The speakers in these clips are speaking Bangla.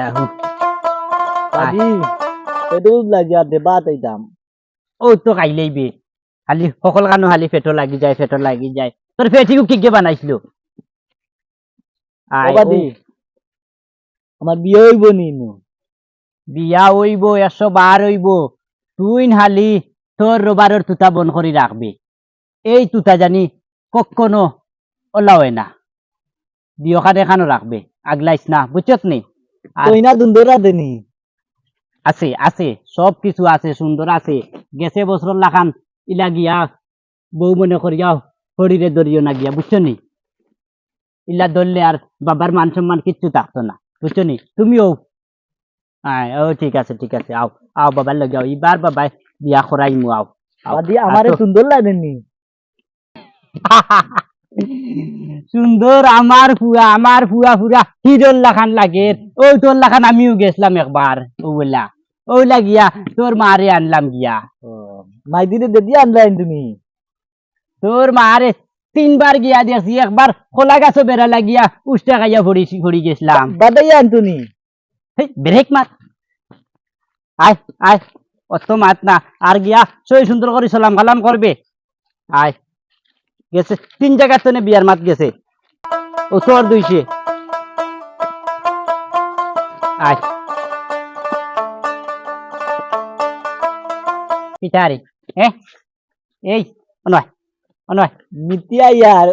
আল্লাহু দাদি পেটও লাগিয়া দেবা তাইতাম ও তো খাইলেই বে খালি সকল কানো খালি পেটো লাগি যায় পেটো লাগি যায়। তোর পেটিকো কি কি বানাইছিল আয়, বাদি ও, আমার বিয়ে হইব বিয়া একশো বার হইব। তুই হালি তোর রোবারের তুতা বন করে রাখবি এই তুতা জানি কখনো ওলাওয়ে না। বিয়খান এখানো রাখবে আগলাইস না বুঝছত নি দেনি আছে আছে সব কিছু আছে সুন্দর আছে। গেছে বছর লাখান ইলা গিয়া বউ মনে করিয়া শরীরে ধরিও না গিয়া বুঝছ নি? ইলা ধরলে আর বাবার মান সম্মান কিচ্ছু থাকতো না বুঝছ নি? তুমিও। আয় ও ঠিক আছে ঠিক আছে আও আও বাবার লগে আও এবার বাবাই বিয়া করাই মু আও। বাদি আমারে সুন্দর লাগেনি সুন্দর আমার ফুয়া আমার ফুয়া ফুরা। হিরোর লাখান লাগে? ও তোর লাখান আমিও গেছিলাম একবার ওগুলা ওগুলা গিয়া তোর মারে আনলাম গিয়া। মাই দিদি দিদি আনলাইন তুমি? তোর মারে তিনবার গিয়া দিয়েছি একবার খোলা গাছও বেড়া লাগিয়া উষ্টা খাইয়া ভরি ভরি গেছিলাম। বাদাই আনতুনি ব্রেক মার। আয় আয় অত মাত না। আর গিয়া সই সুন্দর করে সালাম কালাম করবে। আয়। গেছে। তিন জায়গার তো বিয়ার মাত গেছে। ও তোর দুইছে। আয়। পিঠারি এ এই অনয় অনয়। মিতিয়া ইয়ার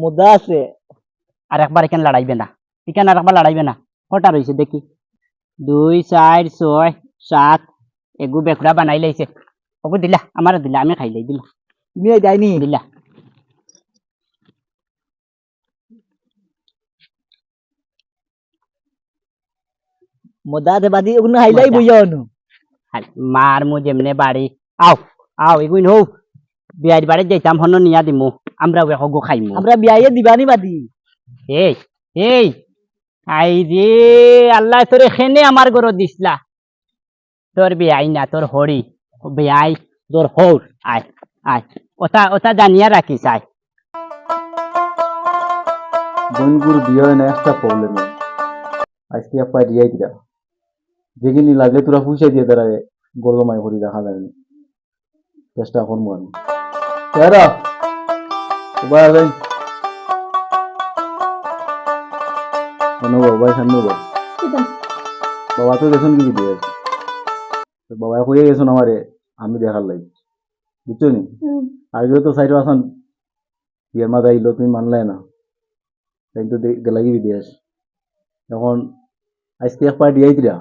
মোদা আছে। আর একবার এখানে লড়াইবে না। এখানে আর একবার লড়াইবে না। কটা রয়েছে দেখি। দুই চার ছয় সাত এগু বেকুড়া বানাই লাইছে। ওকে দিলা আমার দিলা আমি খাই লাই দিলা। তুমি যাইনি দিলা। মোদা আছে বাদি ওগুলো হাইলাই আর মার মু যেমনে বাড়ি আও আও এগুইন হৌ বিয়ার বাড়ি যাইতাম হন নিয়া দিমু। আমরা হগু খাইমু। আমরা বিয়াইয়ে দিবানি বাদি। এই এই আই রে আল্লাহ তোর এখানে আমার ঘর দিসলা তোর বিয়াই না তোর হরি বিয়াই তোর হর আয় আয় ওটা ওটা জানিয়া রাখিস আয় বনগুর বিয়ে হয় না একটা প্রবলেম আজকে আপা দিয়াই দিরা যেখানে লাগলে তোরা পয়সা দিয়ে দাঁড়ায় গরমাই ভরি দেখা যায় না। চেষ্টা করব আমি। তেরা এবার যাই বাবা তো গেছেন কি দিয়ে তো বাবা কইয়া গেছেন আমারে আমি দেখার লাগি। বুঝছ নি? আগেও তো সাইড আসান বিয়ের মাথা আইলো তুমি মানলাই না। তাই তো গেলাগি বিদেশ। এখন আজকে এক পার্টি আইতিরা।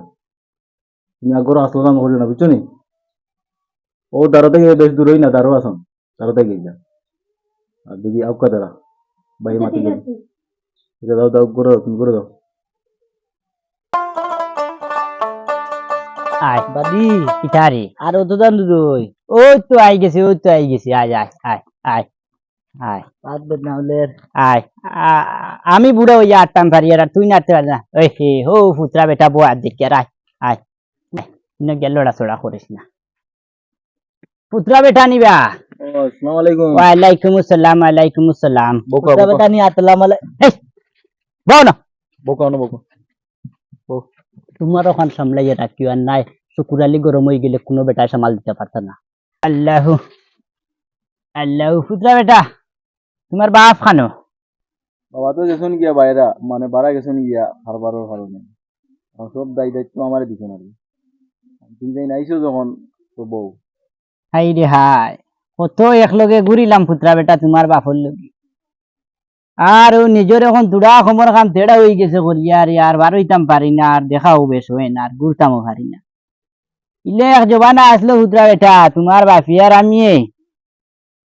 তুমি আগর আসলাম করি না বুঝছ নি? ও দাঁড়ো থেকে বেশ দূর হই না দাঁড়ো আসন দাঁড়ো থেকে যা আর দিদি আউকা দাঁড়া ভাই মাতি গেলি ঠিক আছে দাও দাও করে দাও তুমি করে দাও আয় বাদি পিঠারি আর অত দান দুই ওই তো আই গেছে ওই তো আই গেছে আয় আয় আয় আয় আয় বেদ না হলে। আয় আমি বুড়া হইয়া আটটাম পারি আর তুই নাড়তে পারি না। ওই হে হো ফুতরা বেটা বউ আর দেখি আর আয় না লড়াচড়া করিস না পুত্রা বেটা নিবা ওয়ালাইকুম আসসালাম ওয়ালাইকুম আসসালাম বোকা বেটা নি আতলা মালে বউ না বোকা না বোকা তোমার ওখান সামলাইয়া রাখিও আর নাই শুকুরালি গরম হয়ে গেলে কোনো বেটা সামাল দিতে পারতো না আল্লাহ আল্লাহ পুত্রা বেটা তোমার বাপ খানো বাবা তো গেছেন গিয়া বাইরা মানে বাড়া গেছেন গিয়া হারবারের কারণে সব দায় দায়িত্ব আমারে দিছেন আর যাই নাইছো যখন তো বউ। হাই রে হাই কত একলগে ঘুরিলাম পুত্রা বেটা তোমার বাপর লগে। আর ও নিজের এখন দুড়া খমর কাম তেড়া হয়ে গেছে করিয়া আর আর বার হইতাম পারি না আর দেখাও বেশ হয় না আর ঘুরতামও পারি না। ইলে এক জবানা আসলো পুত্রা বেটা তোমার বাপি আর আমি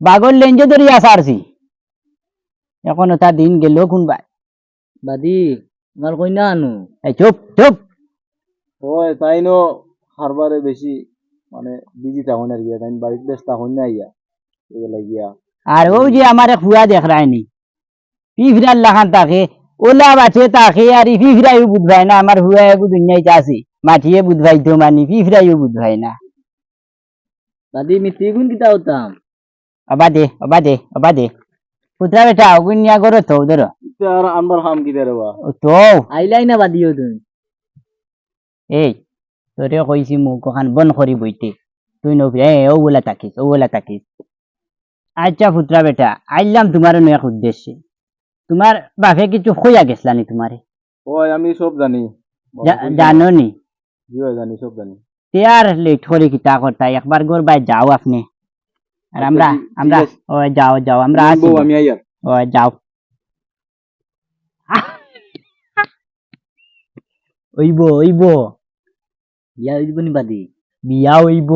বাগর লেঞ্জে ধরিয়া সারছি এখন ওটা দিন গেল কোন ভাই বাদি আমার কই না আনু। এই চুপ চুপ। হয় তাই নো হারবারে বেশি মানে বিজি থাকুন আর গিয়া তাই বাড়িতে ব্যস্ত থাকুন না ইয়া এগুলা গিয়া আর ও যে আমার এক হুয়া দেখ রায়নি পিফিরার লাখান তাকে ওলা বাছে তাকে আর ই পিফিরাইও বুধবাই না আমার হুয়া একু দুনিয়ায় আছে মাটিয়ে বুধবাই তো মানি পিফিরাইও বুধবাই না। বাদি মিতি গুণ কিতা হতাম অবা দে অবা দে অবা দে। পুত্রা বেটা অগুনিয়া করো তো ধরো আর আনবার হাম কি দেরে বা ও তো আইলাই না বাদিও তুমি। এই। তোরে কইছি মুখ ওখান বন করি বইতে তুই নবি এ ও বলা তাকিস ও বলা তাকিস আচ্ছা পুত্রা বেটা আইলাম তোমার নয় এক উদ্দেশ্যে তোমার বাপে কিছু খইয়া গেছলানি তোমারে ওই আমি সব জানি জানো নি জানি সব জানি তে আর লেট করে কিতা করতা একবার গোর বাই যাও আপনি আর আমরা আমরা ও যাও যাও আমরা বউ, আমি আইয়ার ও যাও ওইব ওইব ইয়া হইব নি বাদি? বিয়া হইব।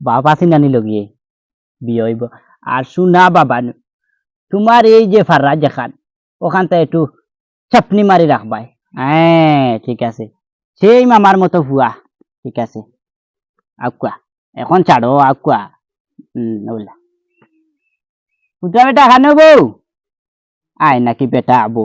বাপ আছে নানি লগিয়ে বিয়া হইব। আর শুনা বাবা, তোমার এই যে ফার্রা যেখান ওখানটা একটু চাপনি মারি রাখবাই হ্যাঁ ঠিক আছে। সেই মামার মতো হুয়া ঠিক আছে। আকুয়া এখন ছাড়ো আকুয়া হম ওলা। পুত্রা বেটা খানো বউ আয় নাকি বেটা আবো।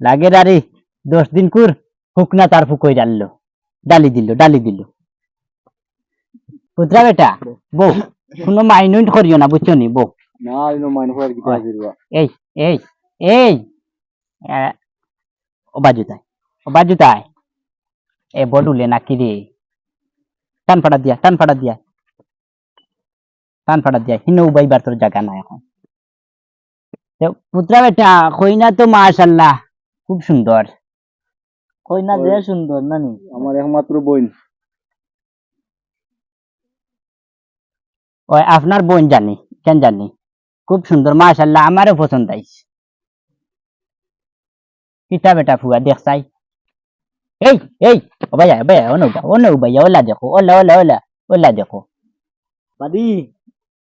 লাগে আরে দশ দিন কুর হুক না তার ফুকই ডাললো ডালি দিল ডালি দিল। পুত্রা বেটা বউ কোনো মাইন্ড করিও না বুঝছ নি বউ। এই এই এই আহ, ও বাজুতায় ও এ বডুলে নাকি রে। টান ফাটা দিয়া টান ফাটা দিয়া। টান ফাটা দিয়া হিনো উবাইবার তোর জায়গা না এখন। পুত্রা বেটা কইনা তো মাশাল্লাহ। খুব সুন্দর। কই না যে সুন্দর নানি? আমার একমাত্র বোন। ওই আপনার বোন জানি কেন জানি? খুব সুন্দর মাশাল্লাহ আমারও পছন্দ আইছে কিতা বেটা ফুয়া দেখ চাই। এই এই ও ভাইয়া ভাইয়া ও নৌকা ও নৌ ভাইয়া ওলা দেখো ওলা ওলা ওলা ওলা দেখো। বাদি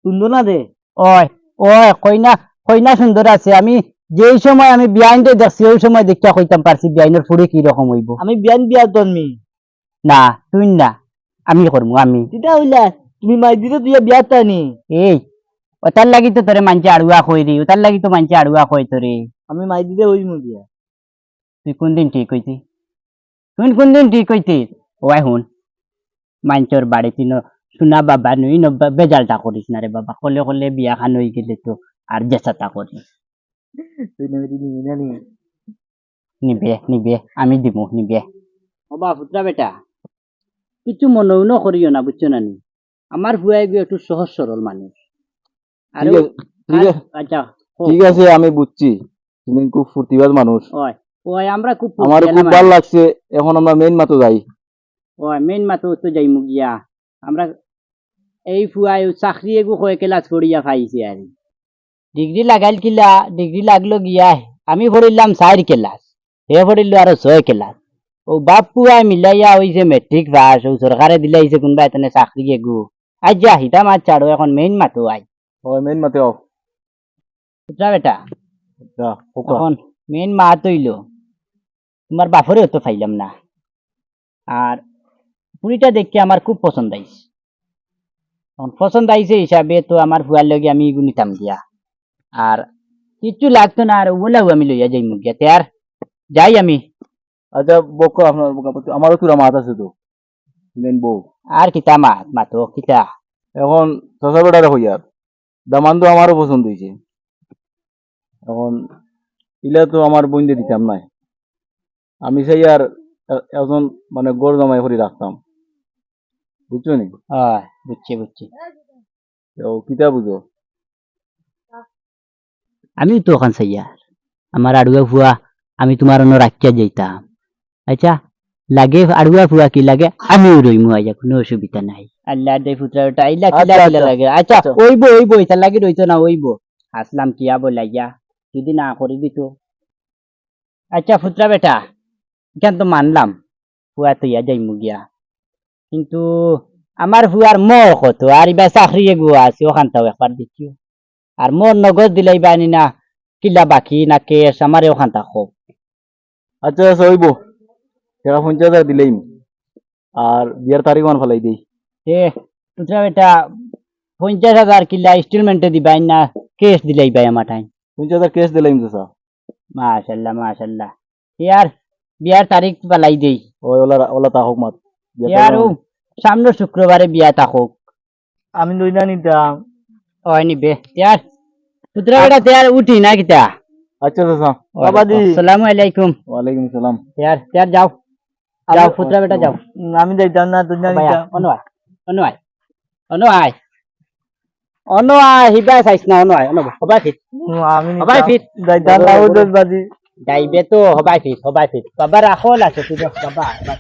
সুন্দর না দে। ওই ওই কইনা কইনা সুন্দর আছে আমি যেই সময় আমি বিয়াইনটা দেখছি ওই সময় দেখিয়া কইতাম পারছি বিয়াইনের ফুড়ে কি রকম হইব। আমি বিয়ান বিয়া তন্মি না তুই না আমি করব আমি। দিদা হইলা তুমি মাই দিতে তুই বিয়া তানি। এই ওটার লাগি তো তোরে মানছে আড়ুয়া কই রে ওটার লাগি তো মানছে আড়ুয়া কই তোরে। আমি মাই দিতে হইমু বিয়া তুই কোন দিন ঠিক হইতি? তুই কোন দিন ঠিক হইতি? ওয়াই হুন। মাঞ্চর বাড়ি তিন শুনা বাবা নুই ন বেজালটা করিস না রে বাবা কলে কলে বিয়া খান হয়ে গেলে তো আর জেসাটা করি তুই নিবে নিবে আমি দিব নিবে পুত্রা বেটা। কিছু করিও না বুঝছ না নি? আমার ভুয়াই একটু সহজ সরল মানুষ। আর ঠিক আছে আচ্ছা ঠিক আছে আমি বুঝছি। তুমি খুব ফুর্তিবাজ মানুষ। ওই ওই আমরা খুব আমার খুব ভালো লাগছে এখন আমরা মেইন মাতো যাই। ওই মেইন মাতো তো যাইমু গিয়া। আমরা এই ফুয়াই চাকরি এগু কয় ক্লাস করিয়া পাইছি আর ডিগ্রি লাগাইল কিলা ডিগ্রি লাগল গিয়া আমি পড়িলাম চার ক্লাস হে পড়িল আরও ছয় ক্লাস ও বাপ পুয়াই মিলাইয়া হইছে মেট্রিক পাস ও সরকারে দিলাইছে কোনবা এতনে চাকরি এগু আজ যা হিতা মাছ ছাড়ো এখন মেইন মাতো আই। হয় মেইন মাতে আও। বেটা? যা, হোকা। এখন মেইন মা তৈল তোমার বাপরেও তো পাইলাম না। আর পুরিটা দেখে আমার খুব পছন্দ আইছে পছন্দ আইছে হিসাবে তো আমার ফুয়ার লগে আমি এগু নিতাম গিয়া আর কিচ্ছু লাগতো না আর ওলাও আমি লইয়া যাই মুখ গিয়া তে আর যাই আমি। আচ্ছা বক আমারও তুরা মাত আছে তো। মেইন বউ। আর কিতা মাত মাতো কিতা। এখন শশা বেটারে হইয়ার দামান তো আমারও পছন্দ হয়েছে এখন ইলা তো আমার বইন্দে দিতাম নাই। আমি চাই আর এ- এজন মানে গড় জমাই করে রাখতাম। বুঝছ নি? হয় বুঝছি বুঝছি। কিতা বুঝো? আমি তো ওখান সাইয়ার আমার আড়ুয়া ফুয়া আমি তোমার অন্য রাখিয়া যাইতাম। আচ্ছা লাগে আড়ুয়া ফুয়া কি লাগে? আমিও রইমু আইয়া কোনো অসুবিধা নাই। আল্লাহ দে ফুতরা ওটা আইলা কিলা আচ্ছা, কিলা আচ্ছা। লাগে। আচ্ছা আচ্ছা। ওইবো ওইবো এটা লাগি রইতো না ওইবো আসলাম কিয়া বলাইয়া যদি না করে দিত। আচ্ছা ফুতরা বেটা এখান তো মানলাম ফুয়া তো ইয়া যাইমু গিয়া। কিন্তু আমার ফুয়ার মর কত? আর ইবা চাকরি এগুয়া আছে ওখানটাও একবার দেখিও। আর মোর নগদ দিলাই বানি না কিলা বাকি না কেস আমার ওখান থাকো আচ্ছা আচ্ছা হইব। টাকা পঞ্চাশ হাজার দিলেই আর বিয়ার তারিখ মান ফেলাই দিই এ পুত্রা বেটা পঞ্চাশ হাজার কিলা ইনস্টলমেন্টে দিবাই না কেস দিলাই বাই আমার টাইম পঞ্চাশ হাজার কেস দিলাম তো স্যার মাশাল্লাহ মাশাল্লাহ। ইয়ার বিয়ার তারিখ পালাই দেই ওই ওলা ওলা তাহক মাত। বিয়ার ইয়ার ও সামনের শুক্রবারে বিয়া থাকুক আমি লই না নিতাম ওই নিবে। ইয়ার বেটা তেয়ার উঠি না কিতা? আচ্ছা বাবা দি। আসসালামু আলাইকুম ওয়ালাইকুম সালাম। যাও। যাও পুত্রা বেটা যাও। আমি যাইতাম না আয় আয় আয় আয় হিবাই চাইছ না অন্য আয় অন্য হবাই ফিট। আমি যাইতাম না বাজি যাইবে তো হবাই ফিট হবাই ফিট। বাবা রাখো আছে তুই বাবা বাবা।